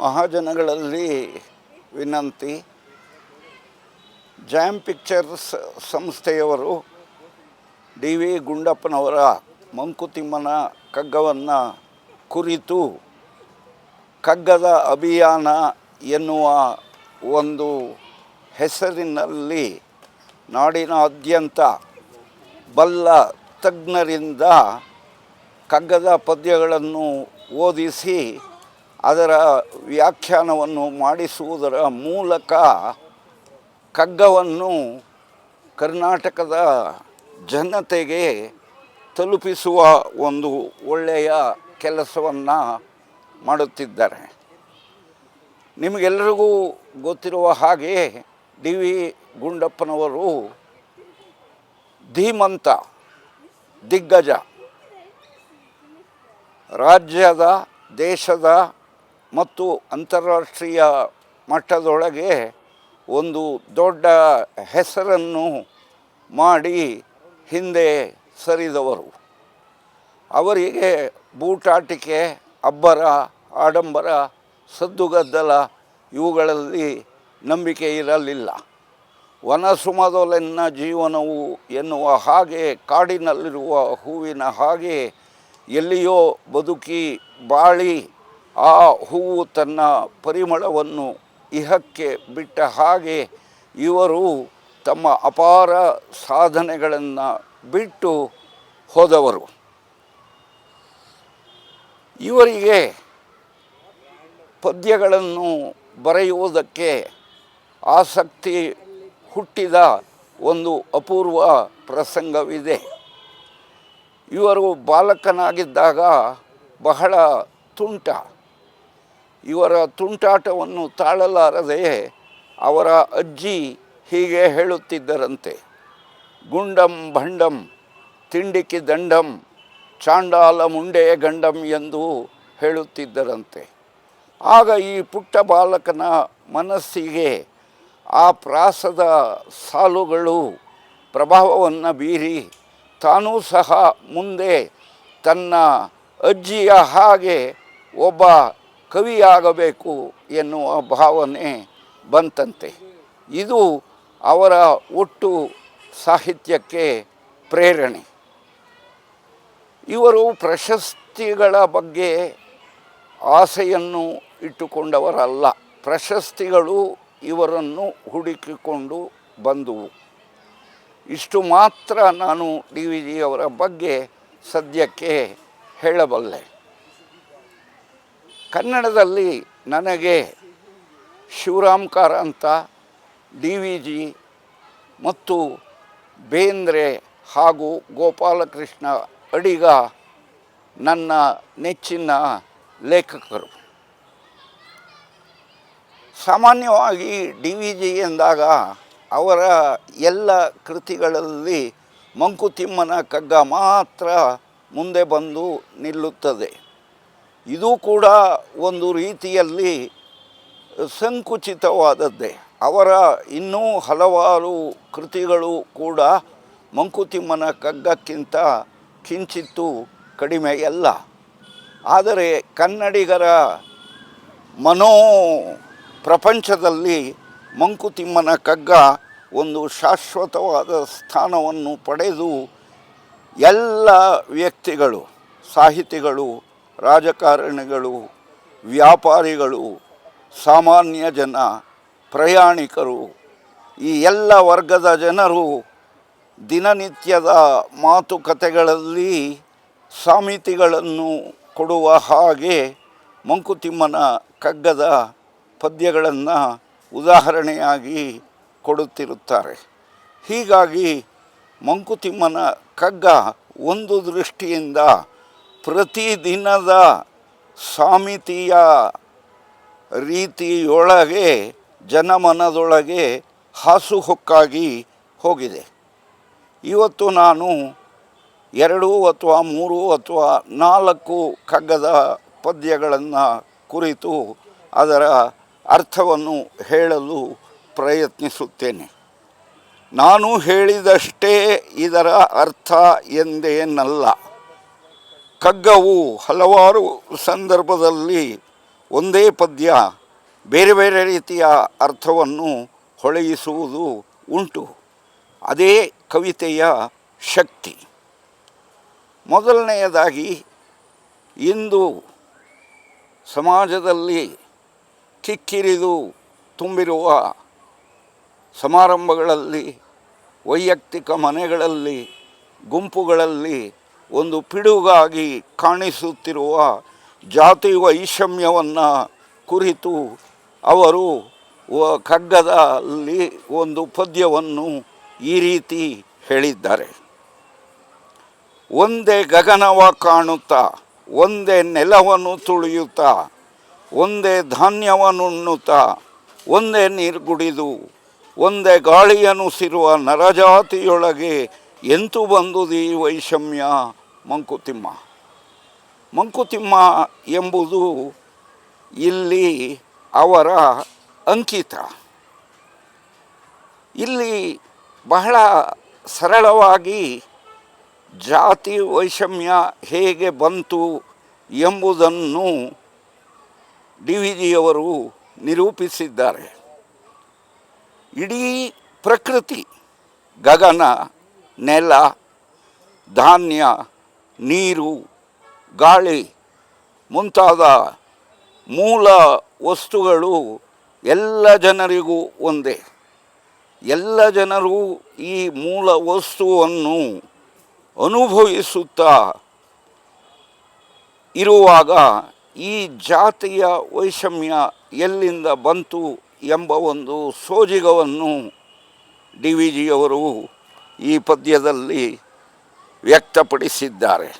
ಮಹಾಜನಗಳಲ್ಲಿ ವಿನಂತಿ. Jam Pictures ಸಂಸ್ಥೆಯವರು D V ಗುಂಡಪ್ಪನವರ ಮಂಕುತಿಮ್ಮನ ಕಗ್ಗವನ್ನು ಕುರಿತು ಕಗ್ಗದ ಅಭಿಯಾನ ಎನ್ನುವ ಒಂದು ಹೆಸರಿನಲ್ಲಿ ನಾಡಿನಾದ್ಯಂತ ಬಲ್ಲ ತಜ್ಞರಿಂದ ಕಗ್ಗದ ಪದ್ಯಗಳನ್ನು ಓದಿಸಿ ಅದರ ವ್ಯಾಖ್ಯಾನವನ್ನು ಮಾಡಿಸುವುದರ ಮೂಲಕ ಕಗ್ಗವನ್ನು ಕರ್ನಾಟಕದ ಜನತೆಗೆ ತಲುಪಿಸುವ ಒಂದು ಒಳ್ಳೆಯ ಕೆಲಸವನ್ನು ಮಾಡುತ್ತಿದ್ದಾರೆ. ನಿಮಗೆಲ್ಲರಿಗೂ ಗೊತ್ತಿರುವ ಹಾಗೆ ಡಿ ವಿ ಗುಂಡಪ್ಪನವರು ಧೀಮಂತ, ದಿಗ್ಗಜ, ರಾಜ್ಯದ, ದೇಶದ ಮತ್ತು ಅಂತಾರಾಷ್ಟ್ರೀಯ ಮಟ್ಟದೊಳಗೆ ಒಂದು ದೊಡ್ಡ ಹೆಸರನ್ನು ಮಾಡಿ ಹಿಂದೆ ಸರಿದವರು. ಅವರಿಗೆ ಬೂಟಾಟಿಕೆ, ಅಬ್ಬರ, ಆಡಂಬರ, ಸದ್ದುಗದ್ದಲ ಇವುಗಳಲ್ಲಿ ನಂಬಿಕೆ ಇರಲಿಲ್ಲ. ವನಸುಮದೊಲೆನ್ನ ಜೀವನವು ಎನ್ನುವ ಹಾಗೆ, ಕಾಡಿನಲ್ಲಿರುವ ಹೂವಿನ ಹಾಗೆ ಎಲ್ಲಿಯೋ ಬದುಕಿ ಬಾಳಿ ಆ ಹೂವು ತನ್ನ ಪರಿಮಳವನ್ನು ಇಹಕ್ಕೆ ಬಿಟ್ಟ ಹಾಗೆ ಇವರು ತಮ್ಮ ಅಪಾರ ಸಾಧನೆಗಳನ್ನು ಬಿಟ್ಟು ಹೋದವರು. ಇವರಿಗೆ ಪದ್ಯಗಳನ್ನು ಬರೆಯುವುದಕ್ಕೆ ಆಸಕ್ತಿ ಹುಟ್ಟಿದ ಒಂದು ಅಪೂರ್ವ ಪ್ರಸಂಗವಿದೆ. ಇವರು ಬಾಲಕನಾಗಿದ್ದಾಗ ಬಹಳ ತುಂಟ. ಇವರ ತುಂಟಾಟವನ್ನು ತಾಳಲಾರದೆ ಅವರ ಅಜ್ಜಿ ಹೀಗೆ ಹೇಳುತ್ತಿದ್ದರಂತೆ. ಗುಂಡಂ ಭಂಡಂ, ತಿಂಡಿಕಿ ದಂಡಂ, ಚಾಂಡಾಲ ಮುಂಡೆ ಗಂಡಂ ಎಂದು ಹೇಳುತ್ತಿದ್ದರಂತೆ. ಆಗ ಈ ಪುಟ್ಟ ಬಾಲಕನ ಮನಸ್ಸಿಗೆ ಆ ಪ್ರಾಸದ ಸಾಲುಗಳು ಪ್ರಭಾವವನ್ನು ಬೀರಿ ತಾನೂ ಸಹ ಮುಂದೆ ತನ್ನ ಅಜ್ಜಿಯ ಹಾಗೆ ಒಬ್ಬ ಕವಿಯಾಗಬೇಕು ಎನ್ನುವ ಭಾವನೆ ಬಂತಂತೆ. ಇದು ಅವರ ಒಟ್ಟು ಸಾಹಿತ್ಯಕ್ಕೆ ಪ್ರೇರಣೆ. ಇವರು ಪ್ರಶಸ್ತಿಗಳ ಬಗ್ಗೆ ಆಸೆಯನ್ನು ಇಟ್ಟುಕೊಂಡವರಲ್ಲ. ಪ್ರಶಸ್ತಿಗಳು ಇವರನ್ನು ಹುಡುಕಿಕೊಂಡು ಬಂದುವು. ಇಷ್ಟು ಮಾತ್ರ ನಾನು ಡಿ ವಿ ಜಿಯವರ ಬಗ್ಗೆ ಸದ್ಯಕ್ಕೆ ಹೇಳಬಲ್ಲೆ. ಕನ್ನಡದಲ್ಲಿ ನನಗೆ Shivaram Karanth D V G ಮತ್ತು ಬೇಂದ್ರೆ ಹಾಗೂ ಗೋಪಾಲಕೃಷ್ಣ ಅಡಿಗ ನನ್ನ ನೆಚ್ಚಿನ ಲೇಖಕರು. ಸಾಮಾನ್ಯವಾಗಿ ಡಿ ವಿ ಜಿ ಎಂದಾಗ ಅವರ ಎಲ್ಲ ಕೃತಿಗಳಲ್ಲಿ ಮಂಕುತಿಮ್ಮನ ಕಗ್ಗ ಮಾತ್ರ ಮುಂದೆ ಬಂದು ನಿಲ್ಲುತ್ತದೆ. ಇದು ಕೂಡ ಒಂದು ರೀತಿಯಲ್ಲಿ ಸಂಕುಚಿತವಾದದ್ದೇ. ಅವರ ಇನ್ನೂ ಹಲವಾರು ಕೃತಿಗಳು ಕೂಡ ಮಂಕುತಿಮ್ಮನ ಕಗ್ಗಕ್ಕಿಂತ ಕಿಂಚಿತ್ತು ಕಡಿಮೆಯಲ್ಲ ಆದರೆ ಕನ್ನಡಿಗರ ಮನೋ ಪ್ರಪಂಚದಲ್ಲಿ ಮಂಕುತಿಮ್ಮನ ಕಗ್ಗ ಒಂದು ಶಾಶ್ವತವಾದ ಸ್ಥಾನವನ್ನು ಪಡೆದು ಎಲ್ಲ ವ್ಯಕ್ತಿಗಳು, ಸಾಹಿತಿಗಳು ರಾಜಕಾರಣಿಗಳು, ವ್ಯಾಪಾರಿಗಳು, ಸಾಮಾನ್ಯ ಜನ, ಪ್ರಯಾಣಿಕರು, ಈ ಎಲ್ಲ ವರ್ಗದ ಜನರು ದಿನನಿತ್ಯದ ಮಾತುಕತೆಗಳಲ್ಲಿ ಸಾಮಿತಿಗಳನ್ನು ಕೊಡುವ ಹಾಗೆ ಮಂಕುತಿಮ್ಮನ ಕಗ್ಗದ ಪದ್ಯಗಳನ್ನು ಉದಾಹರಣೆಯಾಗಿ ಕೊಡುತ್ತಿರುತ್ತಾರೆ. ಹೀಗಾಗಿ ಮಂಕುತಿಮ್ಮನ ಕಗ್ಗ ಒಂದು ದೃಷ್ಟಿಯಿಂದ ಪ್ರತಿದಿನದ ಸಾಮಿತಿಯ ರೀತಿಯೊಳಗೆ ಜನಮನದೊಳಗೆ ಹಾಸುಹೊಕ್ಕಾಗಿ ಹೋಗಿದೆ. ಇವತ್ತು ನಾನು ಎರಡು ಅಥವಾ ಮೂರು ಅಥವಾ ನಾಲ್ಕು ಕಗ್ಗದ ಪದ್ಯಗಳನ್ನು ಕುರಿತು ಅದರ ಅರ್ಥವನ್ನು ಹೇಳಲು ಪ್ರಯತ್ನಿಸುತ್ತೇನೆ. ನಾನು ಹೇಳಿದಷ್ಟೇ ಇದರ ಅರ್ಥ ಎಂದೇನಲ್ಲ. ಕಗ್ಗವು ಹಲವಾರು ಸಂದರ್ಭದಲ್ಲಿ ಒಂದೇ ಪದ್ಯ, ಬೇರೆ ಬೇರೆ ರೀತಿಯ ಅರ್ಥವನ್ನು ಹೊಳೆಯಿಸುವುದು ಉಂಟು. ಅದೇ ಕವಿತೆಯ ಶಕ್ತಿ. ಮೊದಲನೆಯದಾಗಿ, ಇಂದು ಸಮಾಜದಲ್ಲಿ ಕಿಕ್ಕಿರಿದು ತುಂಬಿರುವ ಸಮಾರಂಭಗಳಲ್ಲಿ, ವೈಯಕ್ತಿಕ ಮನೆಗಳಲ್ಲಿ, ಗುಂಪುಗಳಲ್ಲಿ ಒಂದು ಪಿಡುಗಾಗಿ ಕಾಣಿಸುತ್ತಿರುವ ಜಾತಿ ವೈಷಮ್ಯವನ್ನು ಕುರಿತು ಅವರು ಕಗ್ಗದಲ್ಲಿ ಒಂದು ಪದ್ಯವನ್ನು ಈ ರೀತಿ ಹೇಳಿದ್ದಾರೆ. ಒಂದೇ ಗಗನವ ಕಾಣುತ್ತಾ, ಒಂದೇ ನೆಲವನ್ನು ತುಳಿಯುತ್ತಾ, ಒಂದೇ ಧಾನ್ಯವನ್ನುಣ್ಣುತ್ತಾ, ಒಂದೇ ನೀರು ಕುಡಿದು, ಒಂದೇ ಗಾಳಿಯನುಸಿರುವ ನರಜಾತಿಯೊಳಗೆ ಎಂತು ಬಂದುದಿ ವೈಷಮ್ಯ? ಮಂಕುತಿಮ್ಮ. ಮಂಕುತಿಮ್ಮ ಎಂಬುದು ಇಲ್ಲಿ ಅವರ ಅಂಕಿತ. ಇಲ್ಲಿ ಬಹಳ ಸರಳವಾಗಿ ಜಾತಿ ವೈಷಮ್ಯ ಹೇಗೆ ಬಂತು ಎಂಬುದನ್ನು ಡಿ ವಿ ಜಿಯವರು ನಿರೂಪಿಸಿದ್ದಾರೆ. ಇಡೀ ಪ್ರಕೃತಿ, ಗಗನ, ನೆಲ, ಧಾನ್ಯ ನೀರು, ಗಾಳಿ ಮುಂತಾದ ಮೂಲ ವಸ್ತುಗಳು ಎಲ್ಲ ಜನರಿಗೂ ಒಂದೇ. ಎಲ್ಲ ಜನರು ಈ ಮೂಲ ವಸ್ತುವನ್ನು ಅನುಭವಿಸುತ್ತಾ ಇರುವಾಗ ಈ ಜಾತಿಯ ವೈಷಮ್ಯ ಎಲ್ಲಿಂದ ಬಂತು ಎಂಬ ಒಂದು ಸೋಜಿಗವನ್ನು ಡಿ ವಿ ಜಿಯವರು ಈ ಪದ್ಯದಲ್ಲಿ ವ್ಯಕ್ತಪಡಿಸಿದ್ದಾರೆ.